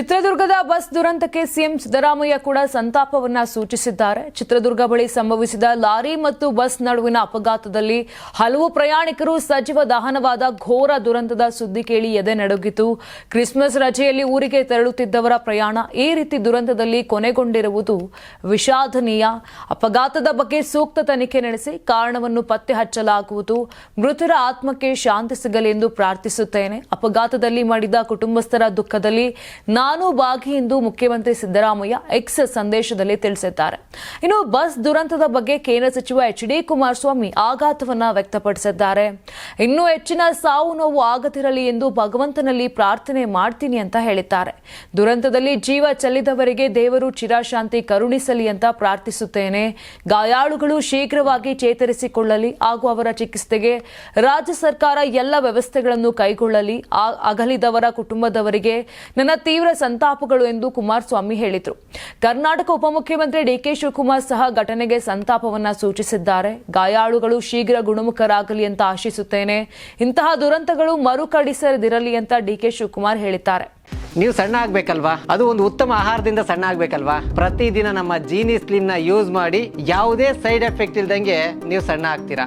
ಚಿತ್ರದುರ್ಗದ ಬಸ್ ದುರಂತಕ್ಕೆ ಸಿಎಂ ಸಿದ್ದರಾಮಯ್ಯ ಕೂಡ ಸಂತಾಪವನ್ನ ಸೂಚಿಸಿದ್ದಾರೆ. ಚಿತ್ರದುರ್ಗ ಬಳಿ ಸಂಭವಿಸಿದ ಲಾರಿ ಮತ್ತು ಬಸ್ ನಡುವಿನ ಅಪಘಾತದಲ್ಲಿ ಹಲವು ಪ್ರಯಾಣಿಕರು ಸಜೀವ ದಹನವಾದ ಘೋರ ದುರಂತದ ಸುದ್ದಿ ಕೇಳಿ ಎದೆ ನಡುಗಿತು. ಕ್ರಿಸ್ಮಸ್ ರಜೆಯಲ್ಲಿ ಊರಿಗೆ ತೆರಳುತ್ತಿದ್ದವರ ಪ್ರಯಾಣ ಈ ರೀತಿ ದುರಂತದಲ್ಲಿ ಕೊನೆಗೊಂಡಿರುವುದು ವಿಷಾದನೀಯ. ಅಪಘಾತದ ಬಗ್ಗೆ ಸೂಕ್ತ ತನಿಖೆ ನಡೆಸಿ ಕಾರಣವನ್ನು ಪತ್ತೆ ಹಚ್ಚಲಾಗುವುದು. ಮೃತರ ಆತ್ಮಕ್ಕೆ ಶಾಂತಿ ಸಿಗಲಿ ಎಂದು ಪ್ರಾರ್ಥಿಸುತ್ತೇನೆ. ಅಪಘಾತದಲ್ಲಿ ಮಾಡಿದ ಕುಟುಂಬಸ್ಥರ ದುಃಖದಲ್ಲಿ ನಾನು ಭಾಗಿ ಎಂದು ಮುಖ್ಯಮಂತ್ರಿ ಸಿದ್ದರಾಮಯ್ಯ ಎಕ್ಸ್ ಸಂದೇಶದಲ್ಲಿ ತಿಳಿಸಿದ್ದಾರೆ. ಇನ್ನು ಬಸ್ ದುರಂತದ ಬಗ್ಗೆ ಕೇಂದ್ರ ಸಚಿವ ಎಚ್ ಡಿ ಕುಮಾರಸ್ವಾಮಿ ಆಘಾತವನ್ನ ವ್ಯಕ್ತಪಡಿಸಿದ್ದಾರೆ. ಇನ್ನೂ ಹೆಚ್ಚಿನ ಸಾವು ನೋವು ಆಗದಿರಲಿ ಎಂದು ಭಗವಂತನಲ್ಲಿ ಪ್ರಾರ್ಥನೆ ಮಾಡ್ತೀನಿ ಅಂತ ಹೇಳಿದ್ದಾರೆ. ದುರಂತದಲ್ಲಿ ಜೀವ ಚೆಲ್ಲಿದವರಿಗೆ ದೇವರು ಚಿರಶಾಂತಿ ಕರುಣಿಸಲಿ ಅಂತ ಪ್ರಾರ್ಥಿಸುತ್ತೇನೆ. ಗಾಯಾಳುಗಳು ಶೀಘ್ರವಾಗಿ ಚೇತರಿಸಿಕೊಳ್ಳಲಿ ಹಾಗೂ ಅವರ ಚಿಕಿತ್ಸೆಗೆ ರಾಜ್ಯ ಸರ್ಕಾರ ಎಲ್ಲ ವ್ಯವಸ್ಥೆಗಳನ್ನು ಕೈಗೊಳ್ಳಲಿ. ಅಗಲಿದವರ ಕುಟುಂಬದವರಿಗೆ ನನ್ನ ತೀವ್ರ ಸಂತಾಪಗಳು ಎಂದು ಕುಮಾರಸ್ವಾಮಿ ಹೇಳಿದರು. ಕರ್ನಾಟಕ ಉಪಮುಖ್ಯಮಂತ್ರಿ ಡಿಕೆ ಶಿವಕುಮಾರ್ ಸಹ ಘಟನೆಗೆ ಸಂತಾಪವನ್ನ ಸೂಚಿಸಿದ್ದಾರೆ. ಗಾಯಾಳುಗಳು ಶೀಘ್ರ ಗುಣಮುಖರಾಗಲಿ ಅಂತ ಆಶಿಸುತ್ತೇನೆ. ಇಂತಹ ದುರಂತಗಳು ಮರುಕಡಿಸದಿರಲಿ ಅಂತ ಡಿಕೆ ಶಿವಕುಮಾರ್ ಹೇಳಿದ್ದಾರೆ. ನೀವು ಸಣ್ಣ ಆಗ್ಬೇಕಲ್ವಾ? ಅದು ಒಂದು ಉತ್ತಮ ಆಹಾರದಿಂದ ಸಣ್ಣ ಆಗ್ಬೇಕಲ್ವಾ? ಪ್ರತಿದಿನ ನಮ್ಮ ಜೀನಿ ಸ್ಲಿಮ್ನ ಯೂಸ್ ಮಾಡಿ ಯಾವುದೇ ಸೈಡ್ ಎಫೆಕ್ಟ್ ಇಲ್ದಂಗೆ ನೀವು ಸಣ್ಣ ಆಗ್ತೀರಾ?